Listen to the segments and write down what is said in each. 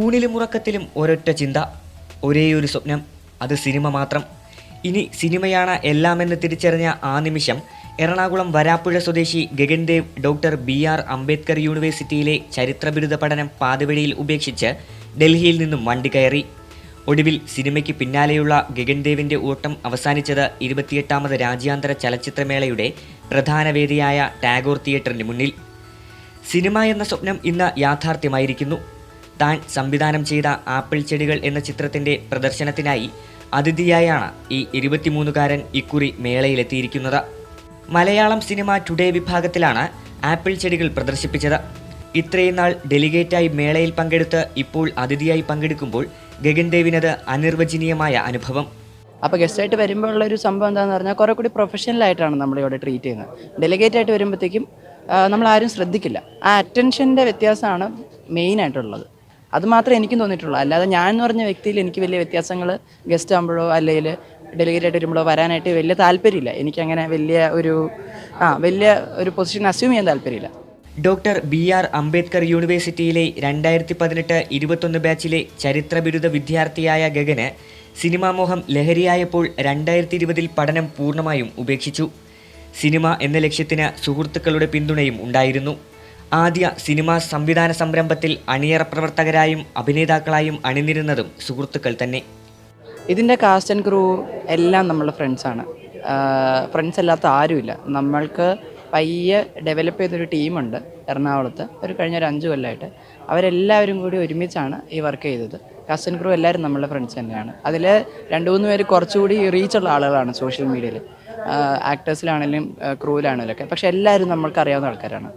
ഊണിലും ഉറക്കത്തിലും ഒരൊറ്റ ചിന്ത ഒരേയൊരു സ്വപ്നം അത് സിനിമ മാത്രം. ഇനി സിനിമയാണ് എല്ലാമെന്ന് തിരിച്ചറിഞ്ഞ ആ നിമിഷം എറണാകുളം വരാപ്പുഴ സ്വദേശി Gagandev doctor B R Ambedkar യൂണിവേഴ്സിറ്റിയിലെ ചരിത്ര ബിരുദ പഠനം പാതിവഴിയിൽ ഉപേക്ഷിച്ച് ഡൽഹിയിൽ നിന്നും വണ്ടി കയറി. ഒടുവിൽ സിനിമയ്ക്ക് പിന്നാലെയുള്ള ഗഗൻദേവിന്റെ ഓട്ടം അവസാനിച്ചത് ഇരുപത്തിയെട്ടാമത് രാജ്യാന്തര ചലച്ചിത്രമേളയുടെ പ്രധാന വേദിയായ ടാഗോർ തിയേറ്ററിന് മുന്നിൽ. സിനിമ എന്ന സ്വപ്നം ഇന്ന് യാഥാർത്ഥ്യമായിരിക്കുന്നു. താൻ സംവിധാനം ചെയ്ത ആപ്പിൾ ചെടികൾ എന്ന ചിത്രത്തിന്റെ പ്രദർശനത്തിനായി അതിഥിയായാണ് ഈ ഇരുപത്തിമൂന്നുകാരൻ ഇക്കുറി മേളയിലെത്തിയിരിക്കുന്നത്. മലയാളം സിനിമ ടുഡേ വിഭാഗത്തിലാണ് ആപ്പിൾ ചെടികൾ പ്രദർശിപ്പിച്ചത്. ഇത്രയും നാൾ ഡെലിഗേറ്റായി മേളയിൽ പങ്കെടുത്ത് ഇപ്പോൾ അതിഥിയായി പങ്കെടുക്കുമ്പോൾ ഗഗൻദേവിനത് അനിർവചനീയമായ അനുഭവം. അപ്പോൾ ഗസ്റ്റായിട്ട് വരുമ്പോൾ ഉള്ള ഒരു സംഭവം എന്താണെന്ന് പറഞ്ഞാൽ കുറേ കൂടി പ്രൊഫഷണലായിട്ടാണ് നമ്മളിവിടെ ട്രീറ്റ് ചെയ്യുന്നത്. ഡെലിഗേറ്റ് ആയിട്ട് വരുമ്പോഴത്തേക്കും നമ്മൾ ആരും ശ്രദ്ധിക്കില്ല. ആ അറ്റൻഷന്റെ വ്യത്യാസമാണ് മെയിനായിട്ടുള്ളത് അത് മാത്രമേ എനിക്കും തോന്നിയിട്ടുള്ളൂ. അല്ലാതെ ഞാൻ എന്ന് പറഞ്ഞ വ്യക്തിയിൽ എനിക്ക് വലിയ വ്യത്യാസങ്ങൾ ഗസ്റ്റ് ആകുമ്പോഴോ അല്ലെങ്കിൽ ഡെലിഗേറ്റ് ആയിട്ട് വരുമ്പോഴോ വരാനായിട്ട് വലിയ താല്പര്യമില്ല. എനിക്കങ്ങനെ വലിയ ഒരു ആ വലിയ ഒരു പൊസിഷൻ അസ്യൂം ചെയ്യാൻ താല്പര്യമില്ല. ഡോക്ടർ ബി ആർ അംബേദ്കർ യൂണിവേഴ്സിറ്റിയിലെ രണ്ടായിരത്തി പതിനെട്ട് ഇരുപത്തൊന്ന് ബാച്ചിലെ ചരിത്ര ബിരുദ വിദ്യാർത്ഥിയായ ഗഗന് സിനിമാമോഹം ലഹരിയായപ്പോൾ രണ്ടായിരത്തി ഇരുപതിൽ പഠനം പൂർണമായും ഉപേക്ഷിച്ചു. സിനിമ എന്ന ലക്ഷ്യത്തിന് സുഹൃത്തുക്കളുടെ പിന്തുണയും ഉണ്ടായിരുന്നു. ആദ്യ സിനിമാ സംവിധാന സംരംഭത്തിൽ അണിയറ പ്രവർത്തകരായും അഭിനേതാക്കളായും അണിനിരുന്നതും സുഹൃത്തുക്കൾ തന്നെ. ഇതിന്റെ കാസ്റ്റ് ആൻഡ് ക്രൂ എല്ലാം നമ്മളുടെ ഫ്രണ്ട്സാണ് ഫ്രണ്ട്സ് അല്ലാത്ത ആരുമില്ല. നമ്മൾക്ക് പയ്യെ ഡെവലപ്പ് ചെയ്തൊരു ടീമുണ്ട് എറണാകുളത്ത്. ഒരു കഴിഞ്ഞ ഒരു അഞ്ച് കൊല്ലമായിട്ട് അവരെല്ലാവരും കൂടി ഒരുമിച്ചാണ് ഈ വർക്ക് ചെയ്തത്. കാസ്റ്റ് ആൻഡ് ക്രൂ എല്ലാവരും നമ്മളുടെ ഫ്രണ്ട്സ് തന്നെയാണ്. അതിൽ രണ്ട് മൂന്ന് പേര് കുറച്ചുകൂടി റീച്ചുള്ള ആളുകളാണ് സോഷ്യൽ മീഡിയയിൽ ആക്ടേഴ്സിലാണെങ്കിലും ക്രൂവിലാണെങ്കിലും ഒക്കെ. പക്ഷേ എല്ലാവരും നമ്മൾക്ക് അറിയാവുന്ന ആൾക്കാരാണ്.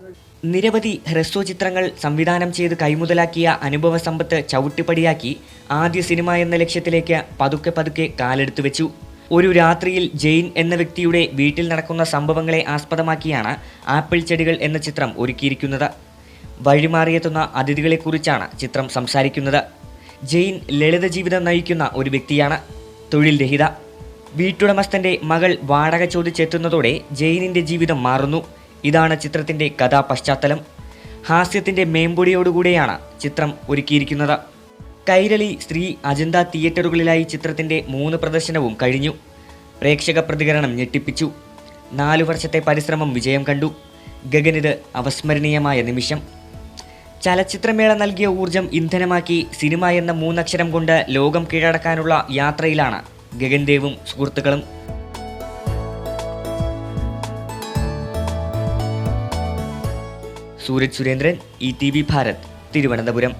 നിരവധി ഹ്രസ്വ ചിത്രങ്ങൾ സംവിധാനം ചെയ്ത് കൈമുതലാക്കിയ അനുഭവ സമ്പത്ത് ചവിട്ടിപ്പടിയാക്കി ആദ്യ സിനിമ എന്ന ലക്ഷ്യത്തിലേക്ക് പതുക്കെ പതുക്കെ കാലെടുത്തു വെച്ചു. ഒരു രാത്രിയിൽ ജെയിൻ എന്ന വ്യക്തിയുടെ വീട്ടിൽ നടക്കുന്ന സംഭവങ്ങളെ ആസ്പദമാക്കിയാണ് ആപ്പിൾ ചെടികൾ എന്ന ചിത്രം ഒരുക്കിയിരിക്കുന്നത്. വഴിമാറിയെത്തുന്ന അതിഥികളെക്കുറിച്ചാണ് ചിത്രം സംസാരിക്കുന്നത്. ജെയിൻ ലളിത ജീവിതം നയിക്കുന്ന ഒരു വ്യക്തിയാണ്. തൊഴിൽ രഹിത. വീട്ടുടമസ്ഥന്റെ മകൾ വാടക ചോദിച്ചെത്തുന്നതോടെ ജെയിനിന്റെ ജീവിതം മാറുന്നു. ഇതാണ് ചിത്രത്തിന്റെ കഥാപശ്ചാത്തലം. ഹാസ്യത്തിന്റെ മേമ്പൊടിയോടുകൂടെയാണ് ചിത്രം ഒരുക്കിയിരിക്കുന്നത്. കൈരളി ശ്രീ അജന്ത തിയേറ്ററുകളിലായി ചിത്രത്തിന്റെ മൂന്ന് പ്രദർശനവും കഴിഞ്ഞു. പ്രേക്ഷക പ്രതികരണം ഞെട്ടിപ്പിച്ചു. നാലു വർഷത്തെ പരിശ്രമം വിജയം കണ്ടു. ഗഗനിത് അവസ്മരണീയമായ നിമിഷം. ചലച്ചിത്രമേള നൽകിയ ഊർജം ഇന്ധനമാക്കി സിനിമ എന്ന മൂന്നക്ഷരം കൊണ്ട് ലോകം കീഴടക്കാനുള്ള യാത്രയിലാണ് ഗഗൻദേവും സുഹൃത്തുക്കളും. Sooraj Surendran E T V Bharat Thiruvananthapuram.